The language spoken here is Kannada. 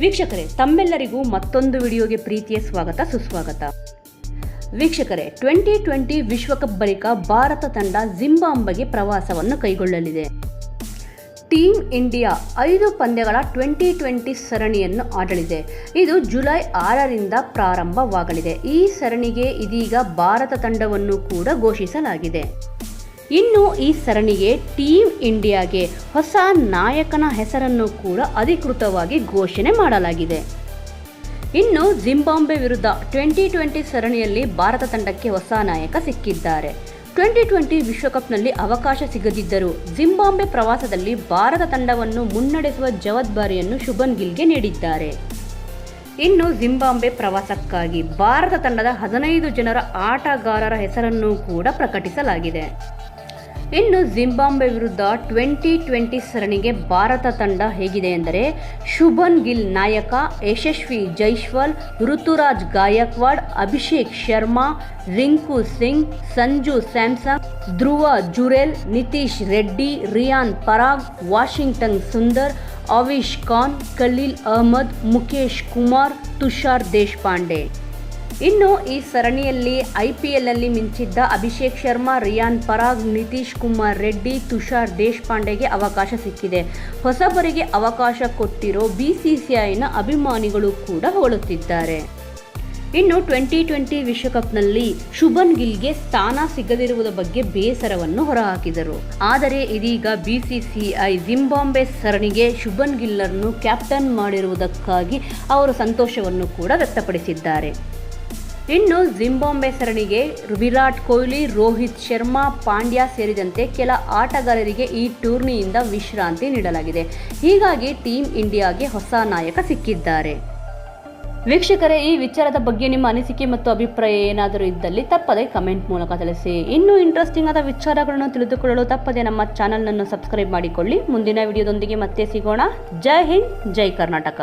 ವೀಕ್ಷಕರೇ, ತಮ್ಮೆಲ್ಲರಿಗೂ ಮತ್ತೊಂದು ವಿಡಿಯೋಗೆ ಪ್ರೀತಿಯ ಸ್ವಾಗತ, ಸುಸ್ವಾಗತ. ವೀಕ್ಷಕರೇ, ಟ್ವೆಂಟಿ ಟ್ವೆಂಟಿ ವಿಶ್ವಕಪ್ ಬಳಿಕ ಭಾರತ ತಂಡ ಜಿಂಬಾಂಬೆಗೆ ಪ್ರವಾಸವನ್ನು ಕೈಗೊಳ್ಳಲಿದೆ. ಟೀಮ್ ಇಂಡಿಯಾ ಐದು ಪಂದ್ಯಗಳ ಟ್ವೆಂಟಿ ಟ್ವೆಂಟಿ ಸರಣಿಯನ್ನು ಆಡಲಿದೆ. ಇದು ಜುಲೈ ಆರರಿಂದ ಪ್ರಾರಂಭವಾಗಲಿದೆ. ಈ ಸರಣಿಗೆ ಇದೀಗ ಭಾರತ ತಂಡವನ್ನು ಕೂಡ ಘೋಷಿಸಲಾಗಿದೆ. ಇನ್ನು ಈ ಸರಣಿಗೆ ಟೀಮ್ ಇಂಡಿಯಾಗೆ ಹೊಸ ನಾಯಕನ ಹೆಸರನ್ನು ಕೂಡ ಅಧಿಕೃತವಾಗಿ ಘೋಷಣೆ ಮಾಡಲಾಗಿದೆ. ಇನ್ನು ಜಿಂಬಾಂಬೆ ವಿರುದ್ಧ ಟ್ವೆಂಟಿ ಟ್ವೆಂಟಿ ಸರಣಿಯಲ್ಲಿ ಭಾರತ ತಂಡಕ್ಕೆ ಹೊಸ ನಾಯಕ ಸಿಕ್ಕಿದ್ದಾರೆ. ಟ್ವೆಂಟಿ ಟ್ವೆಂಟಿ ವಿಶ್ವಕಪ್ನಲ್ಲಿ ಅವಕಾಶ ಸಿಗದಿದ್ದರೂ ಜಿಂಬಾಂಬೆ ಪ್ರವಾಸದಲ್ಲಿ ಭಾರತ ತಂಡವನ್ನು ಮುನ್ನಡೆಸುವ ಜವಾಬ್ದಾರಿಯನ್ನು ಶುಭನ್ ಗಿಲ್ಗೆ ನೀಡಿದ್ದಾರೆ. ಇನ್ನು ಜಿಂಬಾಂಬೆ ಪ್ರವಾಸಕ್ಕಾಗಿ ಭಾರತ ತಂಡದ ಹದಿನೈದು ಜನರ ಆಟಗಾರರ ಹೆಸರನ್ನು ಕೂಡ ಪ್ರಕಟಿಸಲಾಗಿದೆ. ಇನ್ನು ಜಿಂಬಾಂಬೆ ವಿರುದ್ಧ ಟ್ವೆಂಟಿ ಟ್ವೆಂಟಿ ಸರಣಿಗೆ ಭಾರತ ತಂಡ ಹೇಗಿದೆ ಎಂದರೆ ಶುಭನ್ ಗಿಲ್ ನಾಯಕ, ಯಶಸ್ವಿ ಜೈಶ್ವಾಲ್, ಋತುರಾಜ್ ಗಾಯಕ್ವಾಡ್, ಅಭಿಷೇಕ್ ಶರ್ಮಾ, ರಿಂಕು ಸಿಂಗ್, ಸಂಜು ಸ್ಯಾಮ್ಸಂಗ್ ಧ್ರುವ ಜುರೆಲ್, ನಿತೀಶ್ ರೆಡ್ಡಿ, ರಿಯಾನ್ ಪರಾಗ್, ವಾಷಿಂಗ್ಟನ್ ಸುಂದರ್, ಅವಿಶ್ ಖಾನ್, ಖಲೀಲ್ ಅಹಮದ್ ಮುಖೇಶ್ ಕುಮಾರ್, ತುಷಾರ್ ದೇಶಪಾಂಡೆ. ಇನ್ನು ಈ ಸರಣಿಯಲ್ಲಿ ಐ ಪಿ ಮಿಂಚಿದ್ದ ಅಭಿಷೇಕ್ ಶರ್ಮಾ, ರಿಯಾನ್ ಪರಾಗ್, ನಿತೀಶ್ ಕುಮಾರ್ ರೆಡ್ಡಿ, ತುಷಾರ್ ದೇಶಪಾಂಡೆಗೆ ಅವಕಾಶ ಸಿಕ್ಕಿದೆ. ಹೊಸಬರಿಗೆ ಅವಕಾಶ ಕೊಟ್ಟಿರೋ ಬಿಸಿಸಿಐನ ಅಭಿಮಾನಿಗಳು ಕೂಡ ಹೊಳುತ್ತಿದ್ದಾರೆ ಇನ್ನು ಟ್ವೆಂಟಿ ಟ್ವೆಂಟಿ ವಿಶ್ವಕಪ್ನಲ್ಲಿ ಶುಭನ್ ಗಿಲ್ಗೆ ಸ್ಥಾನ ಸಿಗದಿರುವುದರ ಬಗ್ಗೆ ಬೇಸರವನ್ನು ಹೊರಹಾಕಿದರು. ಆದರೆ ಇದೀಗ ಬಿಸಿಸಿಐ ಜಿಂಬಾಂಬೆ ಸರಣಿಗೆ ಶುಭನ್ ಗಿಲ್ಲರನ್ನು ಕ್ಯಾಪ್ಟನ್ ಮಾಡಿರುವುದಕ್ಕಾಗಿ ಅವರು ಸಂತೋಷವನ್ನು ಕೂಡ ವ್ಯಕ್ತಪಡಿಸಿದ್ದಾರೆ. ಇನ್ನು ಜಿಂಬಾಂಬೆ ಸರಣಿಗೆ ವಿರಾಟ್ ಕೊಹ್ಲಿ, ರೋಹಿತ್ ಶರ್ಮಾ, ಪಾಂಡ್ಯ ಸೇರಿದಂತೆ ಕೆಲ ಆಟಗಾರರಿಗೆ ಈ ಟೂರ್ನಿಯಿಂದ ವಿಶ್ರಾಂತಿ ನೀಡಲಾಗಿದೆ. ಹೀಗಾಗಿ ಟೀಮ್ ಇಂಡಿಯಾಗೆ ಹೊಸ ನಾಯಕ ಸಿಕ್ಕಿದ್ದಾರೆ. ವೀಕ್ಷಕರೇ, ಈ ವಿಚಾರದ ಬಗ್ಗೆ ನಿಮ್ಮ ಅನಿಸಿಕೆ ಮತ್ತು ಅಭಿಪ್ರಾಯ ಏನಾದರೂ ಇದ್ದಲ್ಲಿ ತಪ್ಪದೆ ಕಮೆಂಟ್ ಮೂಲಕ ತಿಳಿಸಿ. ಇನ್ನೂ ಇಂಟ್ರೆಸ್ಟಿಂಗ್ ಆದ ವಿಚಾರಗಳನ್ನು ತಿಳಿದುಕೊಳ್ಳಲು ತಪ್ಪದೆ ನಮ್ಮ ಚಾನಲ್ನನ್ನು ಸಬ್ಸ್ಕ್ರೈಬ್ ಮಾಡಿಕೊಳ್ಳಿ. ಮುಂದಿನ ವಿಡಿಯೋದೊಂದಿಗೆ ಮತ್ತೆ ಸಿಗೋಣ. ಜೈ ಹಿಂದ್, ಜೈ ಕರ್ನಾಟಕ.